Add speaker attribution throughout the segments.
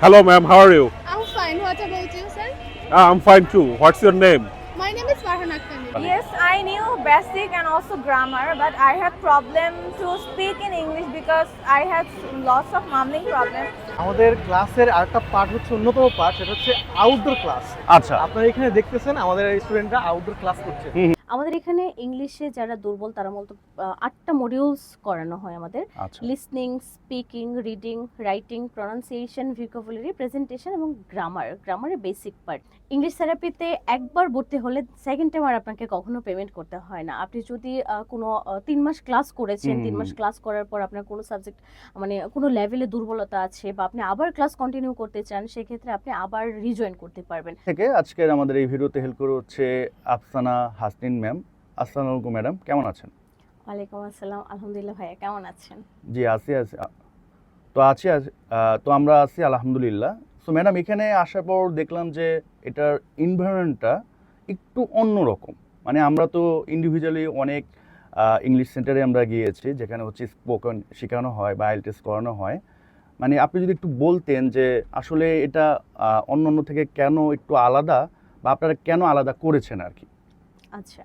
Speaker 1: Hello, ma'am. How are you?
Speaker 2: I'm fine. What about you, sir?
Speaker 1: Ah, I'm fine too. What's your name?
Speaker 2: My name is Farhan Akhtar.
Speaker 3: Yes, I knew basic and also grammar, but I had problem to speak in English because I had lots of mumbling problem.
Speaker 4: আমাদের ক্লাসের আরেকটা part হচ্ছে অন্যতম part সেটা হচ্ছে outdoor class
Speaker 5: আচ্ছা
Speaker 4: আপনারা এখানে দেখতেছেন আমাদের স্টুডেন্টরা আউটডোর ক্লাস করছে
Speaker 6: আমাদের এখানে ইংলিশে যারা দুর্বল তারা মূলত আটটা মডিউলস করানো হয় আমাদের। Listening speaking reading writing pronunciation vocabulary presentation এবং গ্রামার গ্রামারের বেসিক পার্ট ইংলিশ থেরাপিতে একবার ভর্তি হলে সেকেন্ড টাইম আর আপনাকে কখনো পেমেন্ট করতে হয় না। আপনি যদি কোনো তিন মাস ক্লাস করেছেন তিন মাস ক্লাস করার পর আপনার কোনো সাবজেক্ট মানে কোনো লেভেলে দুর্বলতা আছে বা আপনি আবার ক্লাস কন্টিনিউ করতে চান সেক্ষেত্রে আপনি আবার রিজয়েন করতে পারবেন।
Speaker 5: থেকে আজকের আমাদের এই ভিডিওতে হেল্প করে হচ্ছে আফসানা হাসনিন ম্যাম আসসালামু আলাইকুম ম্যাডাম কেমন আছেন?
Speaker 6: ওয়ালাইকুম আসসালাম আলহামদুলিল্লাহ ভাইয়া কেমন আছেন?
Speaker 5: জি আছি আছি। তো আছি তো আমরা আছি আলহামদুলিল্লাহ। সো ম্যাডাম এখানে আসার পর দেখলাম যে এটার এনভায়রনমেন্টটা একটু অন্যরকম। মানে আমরা তো ইন্ডিভিজুয়ালি অনেক ইংলিশ সেন্টারে আমরা গিয়েছি, যেখানে হচ্ছে স্পোকেন শেখানো হয় বা আইএল টেস্ট করানো হয়। মানে আপনি যদি একটু বলতেন যে আসলে এটা অন্য অন্য থেকে কেন একটু আলাদা বা আপনারা কেন আলাদা করেছেন আর কি?
Speaker 6: আচ্ছা।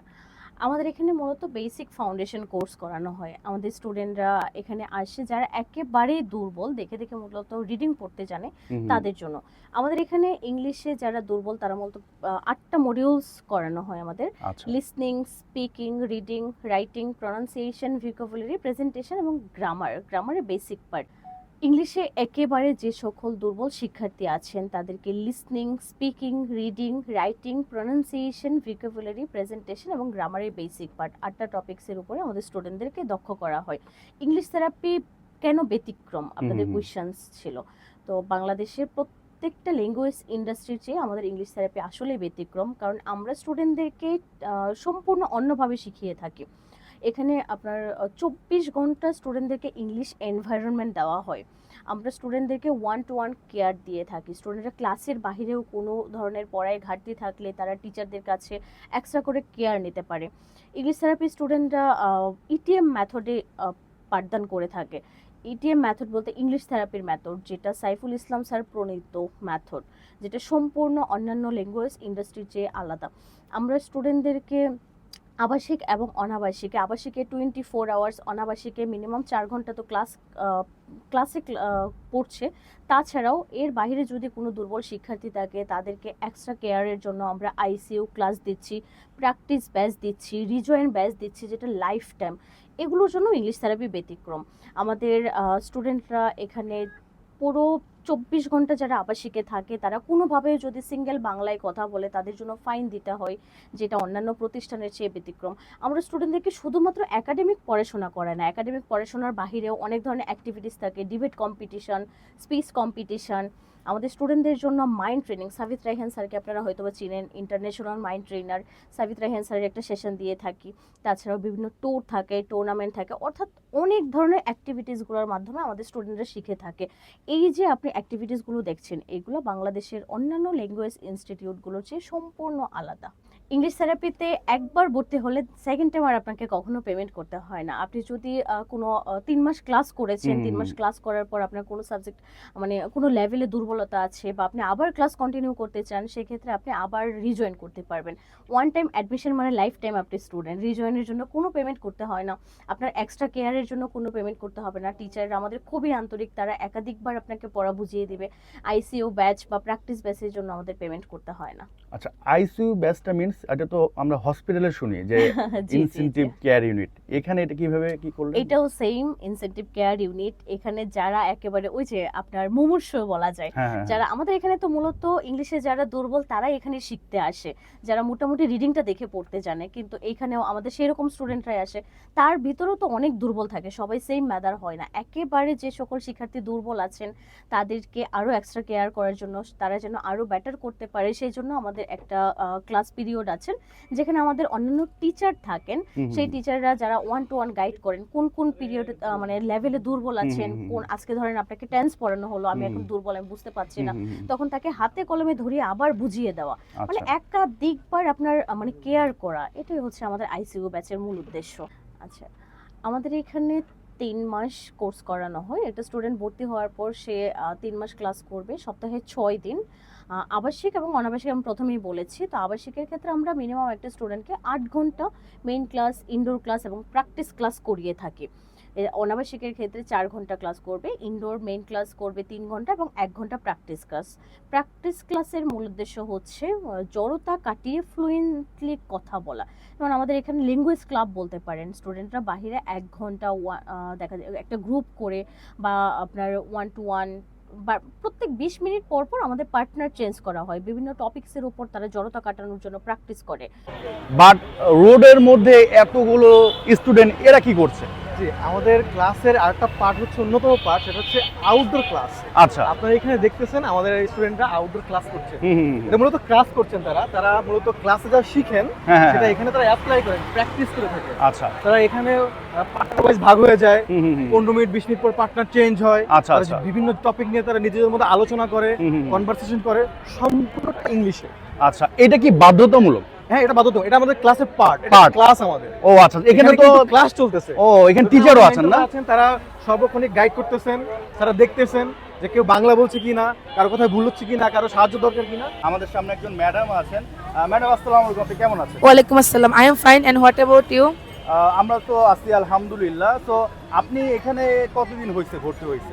Speaker 6: আমাদের এখানে মূলত বেসিক ফাউন্ডেশন কোর্স করানো হয়। আমাদের স্টুডেন্টরা এখানে আসে যারা একেবারেই দুর্বল দেখে দেখে মূলত রিডিং পড়তে জানে তাদের জন্য। আমাদের এখানে ইংলিশে যারা দুর্বল তারা মূলত আটটা মডিউলস করানো হয় আমাদের। Listening speaking reading writing pronunciation vocabulary presentation এবং গ্রামার গ্রামারের বেসিক পার্ট ইংলিশে একেবারে যে সকল দুর্বল শিক্ষার্থী আছেন তাদেরকে listening speaking reading writing pronunciation vocabulary presentation এবং গ্রামারের বেসিক পার্ট আটটা টপিক্সের উপরে আমাদের স্টুডেন্টদেরকে দক্ষ করা হয়। ইংলিশ থেরাপি কেন ব্যতিক্রম? আপনাদের। কোয়েশ্চেন্স ছিল। তো বাংলাদেশের প্রত্যেকটা ল্যাঙ্গুয়েজ ইন্ডাস্ট্রির চেয়ে আমাদের ইংলিশ থেরাপি আসলে ব্যতিক্রম কারণ আমরা স্টুডেন্টদেরকে সম্পূর্ণ অন্যভাবে শিখিয়ে থাকি। এখানে আপনার চব্বিশ ঘণ্টা স্টুডেন্টদেরকে ইংলিশ এনভায়রনমেন্ট দেওয়া হয়। আমরা স্টুডেন্টদেরকে ওয়ান টু ওয়ান কেয়ার দিয়ে থাকি। স্টুডেন্টরা ক্লাসের বাহিরেও কোনো ধরনের পড়ায় ঘাটতি থাকলে তারা টিচারদের কাছে এক্সট্রা করে কেয়ার নিতে পারে। ইংলিশ থেরাপি স্টুডেন্টরা ইটিএম মেথডে পাঠদান করে থাকে। ইটিএম মেথড বলতে ইংলিশ থেরাপির মেথড যেটা সাইফুল ইসলাম স্যার প্রণীত মেথড যেটা সম্পূর্ণ অন্যান্য ল্যাঙ্গুয়েজ ইন্ডাস্ট্রির চেয়ে আলাদা। আমরা স্টুডেন্টদেরকে আবাসিক এবং অনাবাসিকে। আবাসিকে টোয়েন্টি ফোর আওয়ার্স অনাবাসিকে মিনিমাম চার ঘণ্টা তো ক্লাস ক্লাসে পড়ছে। তাছাড়াও এর বাইরে যদি কোনো দুর্বল শিক্ষার্থী থাকে, তাদেরকে এক্সট্রা কেয়ারের জন্য আমরা আইসিইউ ক্লাস দিচ্ছি প্র্যাকটিস ব্যাচ দিচ্ছি রিজয়েন ব্যাচ দিচ্ছি, যেটা লাইফ টাইম এগুলোর জন্য ইংলিশ থেরাপি ব্যতিক্রম। আমাদের স্টুডেন্টরা এখানে পুরো চব্বিশ ঘণ্টা যারা আবাসিকে থাকে, তারা কোনোভাবে যদি সিঙ্গেল বাংলায় কথা বলে, তাদের জন্য ফাইন দিতে হয়, যেটা অন্যান্য প্রতিষ্ঠানের চেয়ে ব্যতিক্রম। আমরা স্টুডেন্টদেরকে শুধুমাত্র একাডেমিক পড়াশোনা করে না একাডেমিক পড়াশোনার বাহিরেও অনেক ধরনের অ্যাক্টিভিটিস থাকে ডিবেট কম্পিটিশন স্পিচ কম্পিটিশন আমাদের স্টুডেন্টদের জন্য মাইন্ড ট্রেনিং সাবিত রাইহান স্যারকে আপনারা হয়তো বা চিনেন international mind trainer Sabit Raihan স্যারের একটা সেশন দিয়ে থাকি। তাছাড়াও বিভিন্ন ট্যুর থাকে টুর্নামেন্ট থাকে। অর্থাৎ অনেক ধরনের অ্যাক্টিভিটিসগুলোর মাধ্যমে আমাদের স্টুডেন্টরা শিখে থাকে। এই যে আপনি অ্যাক্টিভিটিসগুলো দেখছেন এগুলো বাংলাদেশের অন্যান্য ল্যাঙ্গুয়েজ ইনস্টিটিউটগুলোর চেয়ে সম্পূর্ণ আলাদা। ইংলিশ থেরাপিতে একবার ভর্তি হলে সেকেন্ড টাইম আর আপনাকে কখনো পেমেন্ট করতে হয় না। আপনি যদি কোনো তিন মাস ক্লাস করেছেন তিন মাস ক্লাস করার পর আপনার কোনো সাবজেক্ট মানে কোনো লেভেলে দুর্বলতা আছে বা আপনি আবার ক্লাস কন্টিনিউ করতে চান সেক্ষেত্রে আপনি আবার রিজয়েন করতে পারবেন। ওয়ান টাইম অ্যাডমিশন মানে লাইফ টাইম আপনি স্টুডেন্ট রিজয়েনের জন্য কোনো পেমেন্ট করতে হয় না। আপনার এক্সট্রা কেয়ারের জন্য কোনো পেমেন্ট করতে হবে না। টিচাররা আমাদের খুবই আন্তরিক। তারা একাধিকবার আপনাকে পড়া বুঝিয়ে দিবে। আইসিইউ ব্যাচ বা প্র্যাকটিস ব্যাচের জন্য আমাদের পেমেন্ট করতে হয় না।
Speaker 5: আচ্ছা আইসিইউ ব্যাচটা মিন্স এটা তো আমরা হসপিটালে শুনি যে। ইনসেনটিভ কেয়ার ইউনিট এখানে এটা কীভাবে কি করলেন?
Speaker 6: এটাও সেম ইনসেন্টিভ কেয়ার ইউনিট এখানে যারা একেবারে ওই যে আপনার মুমূর্ষ বলা যায়।
Speaker 5: হ্যাঁ।
Speaker 6: যারা আমাদের এখানে তো মূলত ইংলিশে যারা দুর্বল তারাই এখানে শিখতে আসে। যারা মোটামুটি রিডিংটা দেখে পড়তে জানে। কিন্তু এইখানেও আমাদের সেরকম স্টুডেন্টরাই আসে। তার ভিতরেও তো অনেক দুর্বল থাকে। সবাই সেম ম্যাদার হয় না। একেবারে যে সকল শিক্ষার্থী দুর্বল আছেন তাদেরকে আরও এক্সট্রা কেয়ার করার জন্য তারা যেন আরও বেটার করতে পারে সেই জন্য আমাদের একটা ক্লাস পিরিয়ড আছেন। যেখানে আমাদের অন্যান্য টিচার থাকেন। সেই। টিচাররা যারা ওয়ান টু ওয়ান গাইড করেন কোন কোন পিরিয়ড মানে লেভেলে দুর্বল আছেন কোন আজকে ধরেন আপনাকে টেন্স পড়ানো হলো আমি এখন দুর্বল আমি বুঝতে পারছি না। তখন তাকে হাতে কলমে ধরিয়ে আবার বুঝিয়ে দেওয়া। মানে
Speaker 5: আচ্ছা।
Speaker 6: একাধিকবার আপনার মানে কেয়ার করা এটাই হচ্ছে আমাদের আইসিইউ ব্যাচের মূল উদ্দেশ্য। আচ্ছা আমাদের এখানে তিন মাস কোর্স করানো হয়। একটা স্টুডেন্ট ভর্তি হওয়ার পর সে তিন মাস ক্লাস করবে সপ্তাহে ছয় দিন। আবাসিক এবং অনাবাসিক আমি প্রথমেই বলেছি। তো আবাসিকের ক্ষেত্রে আমরা মিনিমাম একটা স্টুডেন্টকে আট ঘণ্টা মেইন ক্লাস ইনডোর ক্লাস এবং প্র্যাকটিস ক্লাস করিয়ে থাকি। অনাবাসিকের ক্ষেত্রে চার ঘণ্টা ক্লাস করবে ইনডোর মেন ক্লাস করবে তিন ঘণ্টা এবং এক ঘণ্টা প্র্যাকটিস ক্লাস প্র্যাকটিস ক্লাসের মূল উদ্দেশ্য হচ্ছে জড়তা কাটিয়ে ফ্লুয়েন্টলি কথা বলা। যেমন আমাদের এখানে ল্যাঙ্গুয়েজ ক্লাব বলতে পারেন স্টুডেন্টরা বাহিরে এক ঘণ্টা দেখা যায়, একটা গ্রুপ করে বা আপনার ওয়ান টু ওয়ান বা প্রত্যেক বিশ মিনিট পর পর আমাদের পার্টনার চেঞ্জ করা হয়। বিভিন্ন টপিক্সের উপর তারা জড়তা কাটানোর জন্য প্র্যাকটিস করে।
Speaker 5: বাট রোডের মধ্যে এতগুলো স্টুডেন্ট এরা কি করছে?
Speaker 4: জি আমাদের ক্লাসের আরেকটা পার্ট হচ্ছে অন্যতম পার্ট সেটা হচ্ছে আউটডোর ক্লাস
Speaker 5: আচ্ছা।
Speaker 4: আপনারা এখানে দেখতেছেন আমাদের স্টুডেন্টরা আউটডোর ক্লাস করছে। এটা মূলত ক্লাস করছেন তারা। তারা মূলত ক্লাসে যা শিখেন
Speaker 5: হ্যাঁ হ্যাঁ,
Speaker 4: সেটা
Speaker 5: হ্যাঁ।
Speaker 4: এখানে তারা অ্যাপ্লাই করেন প্র্যাকটিস করে থাকে।
Speaker 5: আচ্ছা।
Speaker 4: তারা এখানে পার্টনার ওয়াইজ ভাগ হয়ে যায়। পনেরো মিনিট বিশ মিনিট পর পার্টনার চেঞ্জ হয়।
Speaker 5: আচ্ছা আচ্ছা।
Speaker 4: বিভিন্ন টপিক নিয়ে তারা নিজেদের মধ্যে আলোচনা করে। কনভারসেশন করে সম্পূর্ণ ইংলিশে।
Speaker 5: আচ্ছা এটা কি বাধ্যতামূলক?
Speaker 4: হ্যাঁ এটা বাধ্যতা এটা আমাদের ক্লাসের পার্ট
Speaker 5: Part.
Speaker 4: ক্লাস আমাদের
Speaker 5: ও আচ্ছা এখানে তো
Speaker 4: ক্লাস চলতেছে
Speaker 5: ও এখানে টিচারও আছেন না
Speaker 4: আছেন তারা সর্বক্ষণিক গাইড করতেছেন তারা দেখতেছেন যে কেউ বাংলা বলছে কি না কারও কথায় ভুল হচ্ছে কি না কারও সাহায্য দরকার কি না
Speaker 5: আমাদের সামনে একজন ম্যাডাম আছেন ম্যাডাম আসসালামু আলাইকুম আপনি কেমন আছেন
Speaker 7: assalam. I am fine. And what about you?
Speaker 5: আহ, আমরা তো আছি আলহামদুলিল্লাহ তো আপনি এখানে কতদিন হয়েছে ভর্তি হয়েছে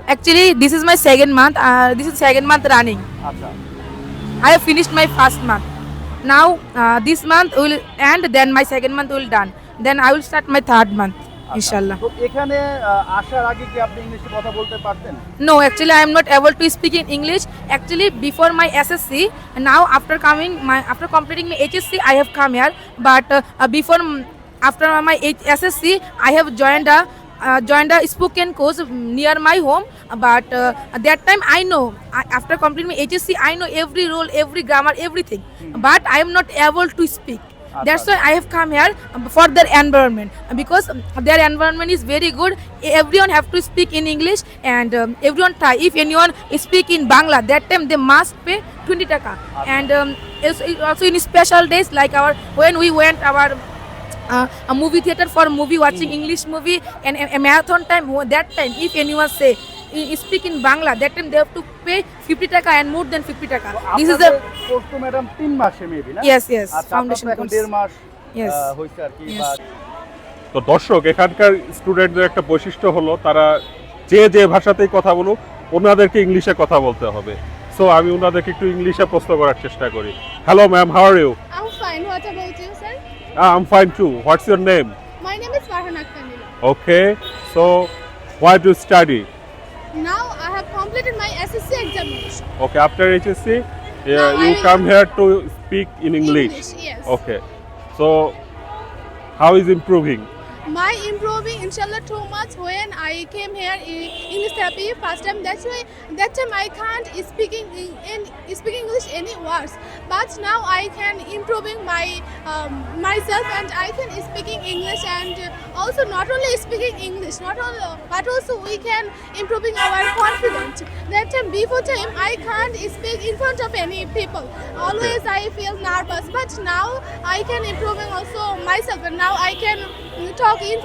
Speaker 7: this is my second month. Uh, this is second month running.
Speaker 5: আচ্ছা
Speaker 7: I have finished my first month. Now uh, this month will end. Then my second month will done. Then I will start my third month.
Speaker 5: আচ্ছা।
Speaker 7: Inshallah.
Speaker 5: তো এখানে আসার আগে কি আপনি ইংলিশে কথা বলতে পারতেন
Speaker 7: No, actually, I am not able to speak in English. Actually, before my SSC, now after coming my after completing my HSC, I have come here. But uh, uh, before mm, after my SSC, I have joined a uh, joined a spoken course near my home. But uh, at that time, I know I, after completing my HSC, I know every rule, every grammar, everything. But I am not able to speak. That's why I have come here um, for their environment because um, their environment is very good. Everyone have to speak in English and um, everyone try. If anyone speak in Bangla, that time they must pay 20 taka. And um, also in special days like our when we went our uh, a movie theater for movie watching mm. English movie and a, a marathon time. That time, if anyone say speak in Bangla, that time they have to pay 50 taka and more than 50 taka. So This is the
Speaker 5: course তো madam তিন মাসে maybe না
Speaker 7: yes yes
Speaker 5: আচ্ছা
Speaker 7: foundation
Speaker 5: এখন
Speaker 7: course.
Speaker 5: দেড় মাস
Speaker 7: Yes.
Speaker 5: আহ, হয়েছে আর কি
Speaker 1: তো দর্শক এখানকার স্টুডেন্টদের একটা বৈশিষ্ট্য হলো তারা যে যে ভাষাতেই কথা বলুক ওনাদেরকে ইংলিশে কথা বলতে হবে সো আমি ওনাদেরকে একটু ইংলিশে প্রশ্ন করার চেষ্টা করি hello ma'am how are you
Speaker 2: I'm fine. What about you, sir?
Speaker 1: I Ah, I'm fine too. What's your name?
Speaker 2: My name is Farhan Akhtanila.
Speaker 1: Okay. So, why do you study?
Speaker 2: Now I have completed my SSC examination.
Speaker 1: Okay. After HSC,
Speaker 2: yeah,
Speaker 1: you
Speaker 2: I-
Speaker 1: come here to speak in English.
Speaker 2: English, yes.
Speaker 1: Okay. So, how is improving?
Speaker 2: My improving, inshallah, too much when I came here in English therapy first time. That's why that time I can't speaking in, in speaking English any words. But now I can improving my um, myself and I can speaking English and also not only speaking English, not only but also we can improving our confidence. That time before time I can't speak in front of any people. Always I feel nervous, but now I can improving also myself and now I can in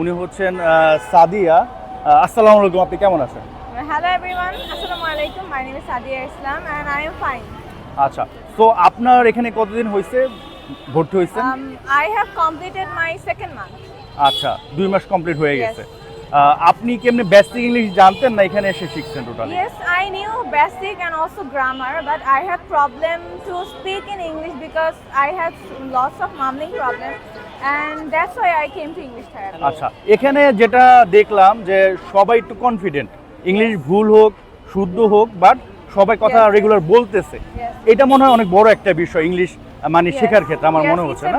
Speaker 5: উনি হচ্ছেন সাদিয়া। আসসালামু আপনি কেমন আছেন?
Speaker 3: Hello everyone আসসালামু আলাইকুম Sadia Islam and I am
Speaker 5: আচ্ছা তো আপনার এখানে কতদিন হয়েছে ভর্তি
Speaker 3: হয়েছে আই হ্যাভ সেকেন্ড মান্থ
Speaker 5: আচ্ছা দুই মাস কমপ্লিট হয়ে গেছে। আপনি কেমনে বেসিক ইংলিশ জানতেন না এখানে এসে শিখছেন totally
Speaker 3: yes I new basic and also grammar but I have problem to speak in English because I have lots of mumbling problem
Speaker 5: আচ্ছা এখানে যেটা দেখলাম যে সবাই একটু কনফিডেন্ট ইংলিশ ভুল হোক শুদ্ধ হোক বাট সবাই কথা রেগুলার বলতেছে। এটা মনে হয় অনেক বড় একটা বিষয় ইংলিশ মানে শেখার ক্ষেত্রে আমার মনে হচ্ছে না?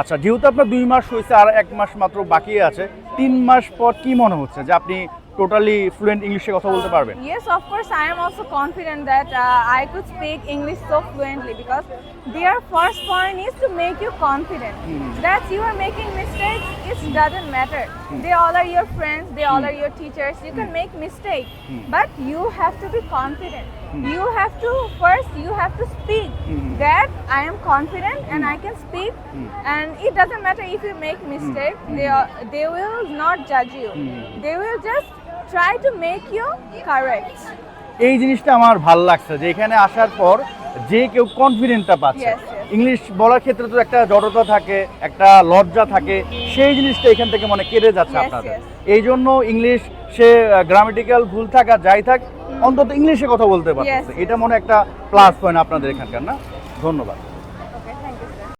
Speaker 5: আচ্ছা যেহেতু আপনার দুই মাস হয়েছে আর এক মাস মাত্র বাকি আছে তিন মাস পর কি মনে হচ্ছে যে আপনি টোটালি ফ্লুয়েন্ট ইংলিশে কথা বলতে পারবেন
Speaker 3: Yes, of course, I am also confident that uh, I could speak English so fluently because their first point is to make you confident. That you are making mistakes, it doesn't matter. They all are your friends, they all are your teachers. You can make mistakes, but you have to be confident. You have to first you have to speak that I am confident and I can speak and it doesn't matter if you make mistake they are, they will not judge you they will just try to make you correct
Speaker 5: এই জিনিসটা আমার ভালো লাগছে যে এখানে আসার পর যে কেউ কনফিডেন্টটা পাচ্ছে. ইংলিশ বলার ক্ষেত্রে তো একটা জড়তা থাকে একটা লজ্জা থাকে সেই জিনিসটা এখান থেকে মনে কেড়ে যাচ্ছে আপনাদের এই জন্য ইংলিশ সে গ্রামেটিক্যাল ভুল থাক যাই থাক অন্তত ইংলিশে কথা বলতে
Speaker 3: পারতেছে।
Speaker 5: এটা মনে হয় একটা প্লাস পয়েন্ট আপনাদের এখানকার না? ধন্যবাদ।